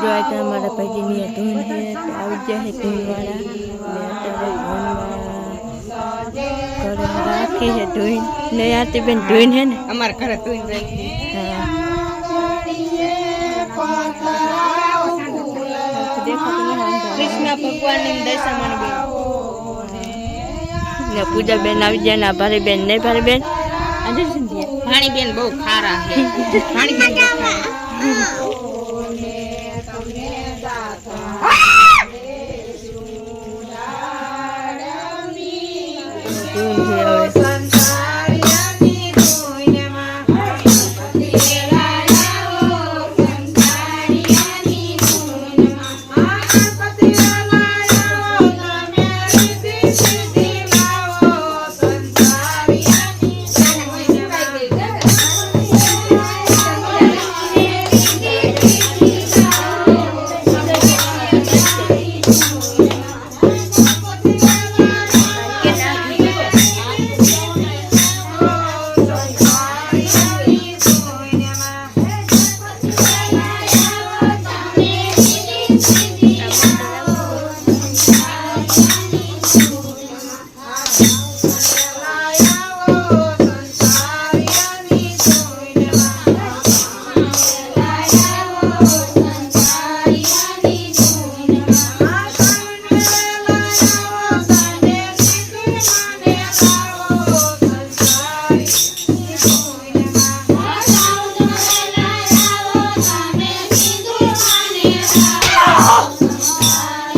જો આજે અમારા ભાઈજીની ધૂન છે તો આવી ગયા છે ધૂનવાળા રાખી છે ધૂન ને આરતી બેન ધૂન છે ને. અમારા ઘરે તું રહી હા. દેખાતું નહીં વાંધો કૃષ્ણ ભગવાનની દશામાં બેન. ને પૂજા બેન આવી ગયા ના ભારે બેન ને ભારે બેન. આજે સંધ્યા ભાણી બેન બહુ ખારા છે. ભાણી બેન બહુ ખારા. ધૂન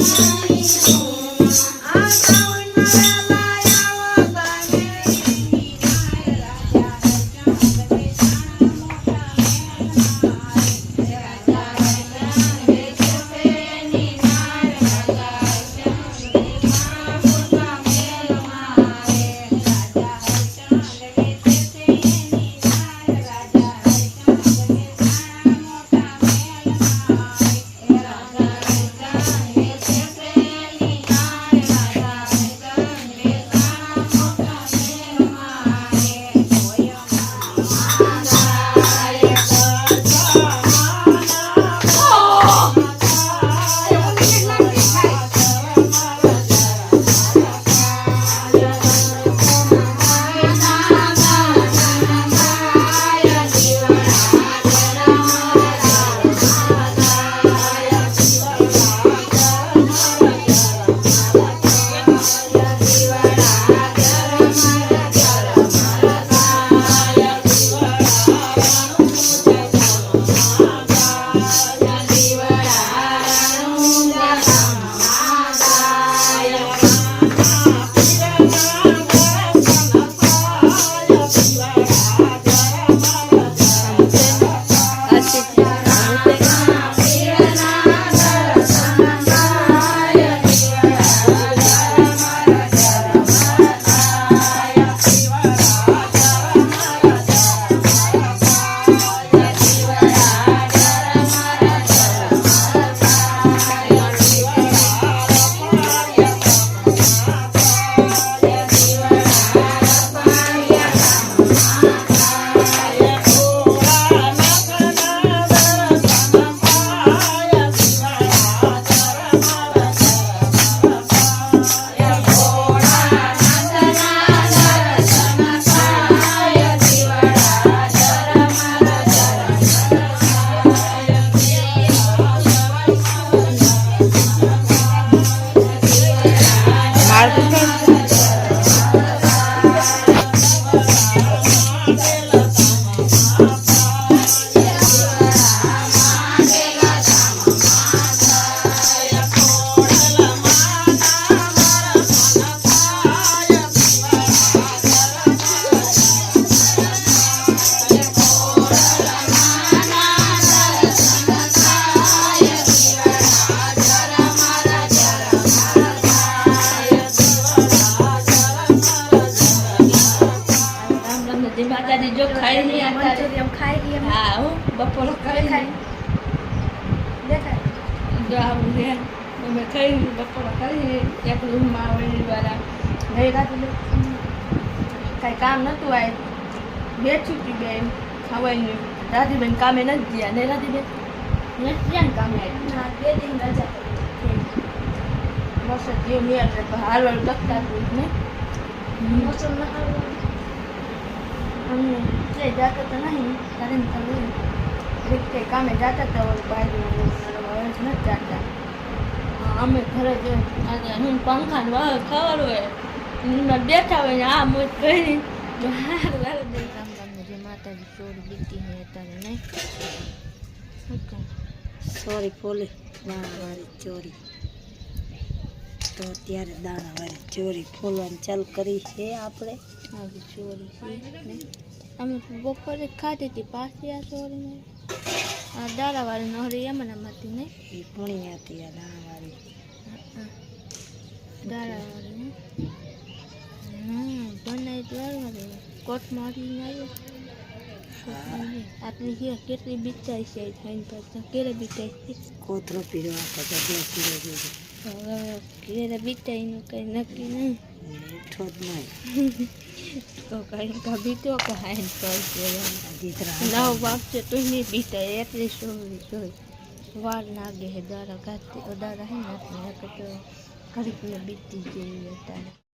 માતાજી દેખાય જો આવું છે અમે ખાઈ બપોરો કરી એક રૂમમાં વળી દ્વારા ગઈ રાતે કાંઈ કામ નહોતું આય. બેઠી હતી બેન ખવાઈને રાધીબેન કામે નથી ગયા. ને રાધીબેન? નથી કામે આવી ના બે દિન રજા બસ જે મેળ તો લખતા હતું ને? મોસમ ના હારું અમે જે જાતા તો નહીં. કારણ કે કામે જાતા હતા બાજુ હવે જ નથી હા, અમે ઘરે જો હું પંખા ને ખબર હોય બેઠા હોય ને આ મોજ કરી. હાર દઈ કામ કામને જે માતાજી ચોરી બીતી હોય અત્યારે નહીં. સોરી પોલી દાણાવાળી ચોરી. તો અત્યારે દાણા ચોરી ફોલવાની ચાલુ કરી છે આપણે. આવી ચોરી છે. અમે બપોરે ખાધી હતી પાછી આ ચોરી આ દાડાવાળી નહરી એમને એમાંથી નહીં. એ પૂણી હતી આ દાણા વાળી દાડાવાળી હમ બનાવી વાળવા કોટ મારીને આવ્યો. આપણી કેટલી બીતાઈ છે થઈને પાછા કેરે બીચાઈ છે. કોથરો પીરવા પીરો હવે ઘેરે બીતાઈનું કંઈ નક્કી નહીં. ઉઠો જ નહીં તો કંઈ કા બીતો કે હાઈન પડશે એમ આ દીકરા નવ વાગશે તો નહીં બીતા એટલી સોવી જોઈ વાર લાગે હે દાડા કાઢતી દાડા હે ને આપણે તો ઘડીક બીતી જઈએ